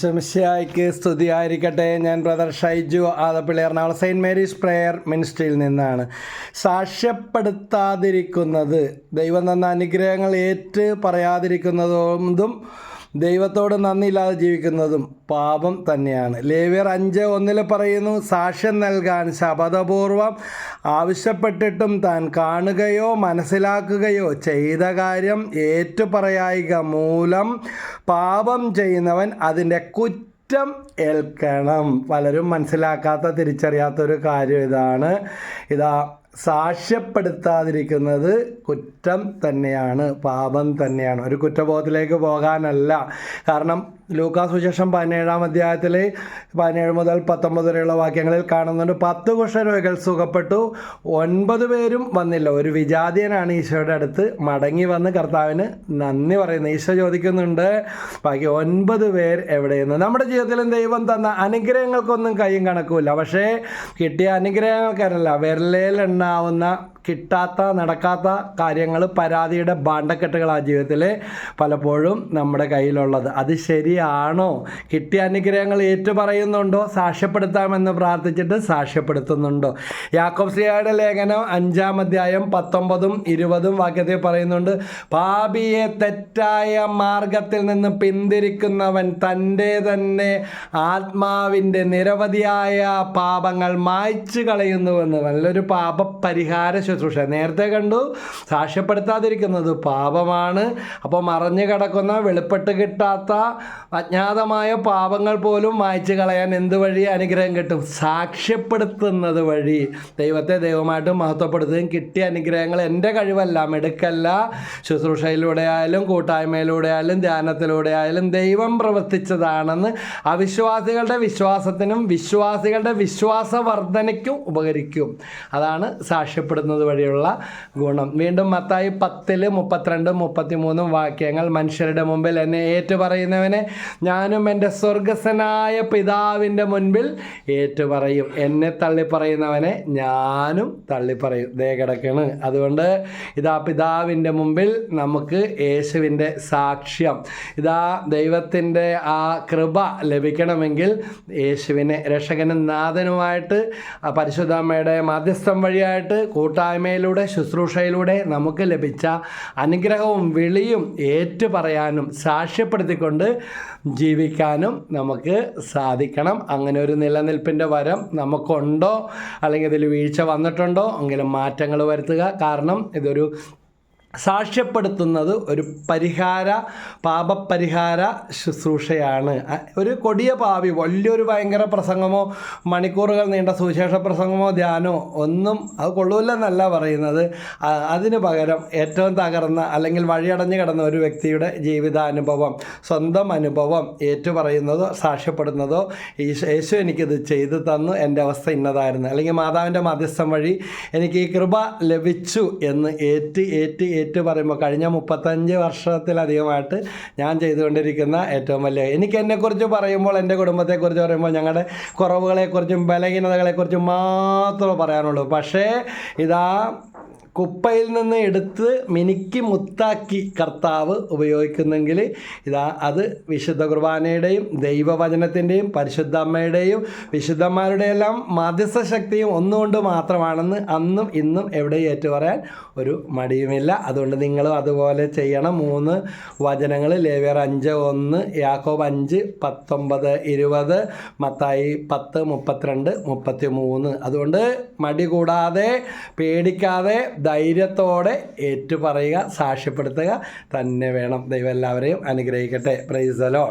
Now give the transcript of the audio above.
ശംശയായിക്ക് സ്തുതിയായിരിക്കട്ടെ. ഞാൻ brother Shaiju Adappilly Ernakulam saint Mary's prayer മിനിസ്ട്രിയിൽ നിന്നാണ്. സാക്ഷ്യപ്പെടുത്താതിരിക്കുന്നത് ദൈവം തന്ന അനുഗ്രഹങ്ങൾ ഏറ്റ് പറയാതിരിക്കുന്നതും ദൈവത്തോട് നന്ദിയില്ലാതെ ജീവിക്കുന്നതും പാപം തന്നെയാണ്. ലേവ്യർ അഞ്ച് ഒന്നിൽ പറയുന്നു സാക്ഷ്യം നൽകാൻ ശപഥപൂർവം ആവശ്യപ്പെട്ടിട്ടും താൻ കാണുകയോ മനസ്സിലാക്കുകയോ ചെയ്ത കാര്യം ഏറ്റുപറയായിക മൂലം പാപം ചെയ്യുന്നവൻ അതിന്റെ കുറ്റം ഏൽക്കണം. പലരും മനസ്സിലാക്കാത്ത തിരിച്ചറിയാത്തൊരു കാര്യം ഇതാണ്. ഇതാ സാക്ഷ്യപ്പെടുത്താതിരിക്കുന്നത് കുറ്റം തന്നെയാണ് പാപം തന്നെയാണ്. ഒരു കുറ്റബോധത്തിലേക്ക് പോകാനല്ല. കാരണം ലൂക്കാ സുശേഷം പതിനേഴാം അധ്യായത്തിൽ പതിനേഴ് മുതൽ പത്തൊമ്പത് വരെയുള്ള വാക്യങ്ങളിൽ കാണുന്നുണ്ട്. പത്ത് കുഷ്ഠരോഗികൾ സുഖപ്പെട്ടു. ഒൻപത് പേരും വന്നില്ല. ഒരു വിജാതിയനാണ് ഈശോയുടെ അടുത്ത് മടങ്ങി വന്ന് കർത്താവിന് നന്ദി പറയുന്നത് ഈശോ ചോദിക്കുന്നുണ്ട് ബാക്കി ഒൻപത് പേർ എവിടെയെന്ന്? നമ്മുടെ ജീവിതത്തിലും ദൈവം തന്ന അനുഗ്രഹങ്ങൾക്കൊന്നും കൈയും കണക്കുമില്ല. പക്ഷേ കിട്ടിയ അനുഗ്രഹങ്ങൾക്കല്ല വിരലേലുണ്ടാവുന്ന കിട്ടാത്ത നടക്കാത്ത കാര്യങ്ങൾ പരാതിയുടെ ഭാണ്ഡക്കെട്ടുകളാണ് ജീവിതത്തിൽ പലപ്പോഴും നമ്മുടെ കയ്യിലുള്ളത്. അത് ശരിയാണോ? കിട്ടിയ അനുഗ്രഹങ്ങൾ ഏറ്റുപറയുന്നുണ്ടോ? സാക്ഷ്യപ്പെടുത്താമെന്ന് പ്രാർത്ഥിച്ചിട്ട് സാക്ഷ്യപ്പെടുത്തുന്നുണ്ടോ? യാക്കോബ് ശ്രീയുടെ ലേഖനം അഞ്ചാം അധ്യായം പത്തൊമ്പതും ഇരുപതും വാക്യത്തിൽ പറയുന്നുണ്ട് പാപിയെ തെറ്റായ മാർഗത്തിൽ നിന്ന് പിന്തിരിക്കുന്നവൻ തന്റെ തന്നെ ആത്മാവിന്റെ നിരവധിയായ പാപങ്ങൾ മായ്ച്ചു കളയുന്നുവെന്ന് നല്ലൊരു പാപപരിഹാര ശുശ്രൂഷ. നേരത്തെ കണ്ടു സാക്ഷ്യപ്പെടുത്താതിരിക്കുന്നത് പാപമാണ്. അപ്പോൾ മറഞ്ഞു കിടക്കുന്ന വെളിപ്പെട്ട് കിട്ടാത്ത അജ്ഞാതമായ പാപങ്ങൾ പോലും മായ്ച്ചു കളയാൻ എന്ത് വഴി അനുഗ്രഹം കിട്ടും? സാക്ഷ്യപ്പെടുത്തുന്നത് വഴി. ദൈവത്തെ ദൈവമായിട്ട് മഹത്വപ്പെടുത്തുകയും കിട്ടിയ അനുഗ്രഹങ്ങൾ എന്റെ കഴിവല്ല മെടുക്കല്ല ശുശ്രൂഷയിലൂടെ ആയാലും കൂട്ടായ്മയിലൂടെ ആയാലും ധ്യാനത്തിലൂടെ ആയാലും ദൈവം പ്രവർത്തിച്ചതാണെന്ന് അവിശ്വാസികളുടെ വിശ്വാസത്തിനും വിശ്വാസികളുടെ വിശ്വാസവർദ്ധനയ്ക്കും ഉപകരിക്കും. അതാണ് സാക്ഷ്യപ്പെടുന്നത് വഴിയുള്ള ഗുണം. വീണ്ടും മത്തായി പത്തിൽ മുപ്പത്തിരണ്ടും മുപ്പത്തിമൂന്നും വാക്യങ്ങൾ മനുഷ്യരുടെ മുമ്പിൽ എന്നെ ഏറ്റുപറയുന്നവനെ ഞാനും എന്റെ സ്വർഗസ്വനായ പിതാവിന്റെ മുൻപിൽ ഏറ്റുപറയും. എന്നെ തള്ളിപ്പറയുന്നവനെ ഞാനും തള്ളിപ്പറയും. ദേ കിടക്കണ്. അതുകൊണ്ട് ഇതാ പിതാവിന്റെ മുമ്പിൽ നമുക്ക് യേശുവിന്റെ സാക്ഷ്യം. ഇതാ ദൈവത്തിന്റെ ആ കൃപ ലഭിക്കണമെങ്കിൽ യേശുവിനെ രക്ഷകനും നാഥനുമായിട്ട് പരിശുദ്ധമ്മയുടെ മാധ്യസ്ഥം വഴിയായിട്ട് കൂട്ടായ്മയിലൂടെ ശുശ്രൂഷയിലൂടെ നമുക്ക് ലഭിച്ച അനുഗ്രഹവും വിളിയും ഏറ്റുപറയാനും സാക്ഷ്യപ്പെടുത്തിക്കൊണ്ട് ജീവിക്കാനും നമുക്ക് സാധിക്കണം. അങ്ങനെ ഒരു നിലനിൽപ്പിന്റെ വരം നമുക്കുണ്ടോ? അല്ലെങ്കിൽ ഇതിൽ വീഴ്ച വന്നിട്ടുണ്ടോ? എങ്കിലും മാറ്റങ്ങൾ വരുത്തുക. കാരണം ഇതൊരു സാക്ഷ്യപ്പെടുത്തുന്നത് ഒരു പരിഹാര പാപപരിഹാര ശുശ്രൂഷയാണ്. ഒരു കൊടിയ പാവി വലിയൊരു ഭയങ്കര പ്രസംഗമോ മണിക്കൂറുകൾ നീണ്ട സുവിശേഷ പ്രസംഗമോ ധ്യാനമോ ഒന്നും അത് കൊള്ളൂല്ലെന്നല്ല പറയുന്നത്. അതിന് പകരം ഏറ്റവും തകർന്ന അല്ലെങ്കിൽ വഴിയടഞ്ഞു കിടന്ന ഒരു വ്യക്തിയുടെ ജീവിതാനുഭവം സ്വന്തം അനുഭവം ഏറ്റുപറയുന്നതോ സാക്ഷ്യപ്പെടുന്നതോ യേശു എനിക്കിത് ചെയ്തു തന്നു എന്റെ അവസ്ഥ ഇന്നതായിരുന്നു. അല്ലെങ്കിൽ മാതാവിന്റെ മധ്യസ്ഥം വഴി എനിക്ക് ഈ കൃപ ലഭിച്ചു എന്ന് ഏറ്റ് ഏറ്റ് ഏറ്റ് പറയുമ്പോൾ കഴിഞ്ഞ മുപ്പത്തഞ്ച് വർഷത്തിലധികമായിട്ട് ഞാൻ ചെയ്തുകൊണ്ടിരിക്കുന്ന ഏറ്റവും വലിയ എനിക്ക് എന്നെക്കുറിച്ച് പറയുമ്പോൾ എന്റെ കുടുംബത്തെക്കുറിച്ച് പറയുമ്പോൾ ഞങ്ങളുടെ കുറവുകളെക്കുറിച്ചും ബലഹീനതകളെക്കുറിച്ചും മാത്രമേ പറയാനുള്ളൂ. പക്ഷേ ഇതാ കുപ്പയിൽ നിന്ന് എടുത്ത് മിനുക്കി മുത്താക്കി കർത്താവ് ഉപയോഗിക്കുന്നെങ്കിൽ ഇതാ അത് വിശുദ്ധ കുർബാനയുടെയും ദൈവവചനത്തിന്റെയും പരിശുദ്ധ അമ്മയുടെയും വിശുദ്ധന്മാരുടെയെല്ലാം മധ്യസ്ഥ ശക്തിയും ഒന്നുകൊണ്ട് മാത്രമാണെന്ന് അന്നും ഇന്നും എവിടെയും ഏറ്റുപറയാൻ ഒരു മടിയുമില്ല. അതുകൊണ്ട് നിങ്ങളും അതുപോലെ ചെയ്യണം. മൂന്ന് വചനങ്ങൾ ലേവിയർ അഞ്ച് ഒന്ന് യാക്കോബ് അഞ്ച് പത്തൊമ്പത് ഇരുപത് മത്തായി പത്ത് മുപ്പത്തിരണ്ട് മുപ്പത്തി മൂന്ന് അതുകൊണ്ട് മടി കൂടാതെ പേടിക്കാതെ ധൈര്യത്തോടെ ഏറ്റുപറയുക സാക്ഷ്യപ്പെടുത്തുക. തന്നെ വേണം ദൈവം എല്ലാവരെയും അനുഗ്രഹിക്കട്ടെ. പ്രൈസലോ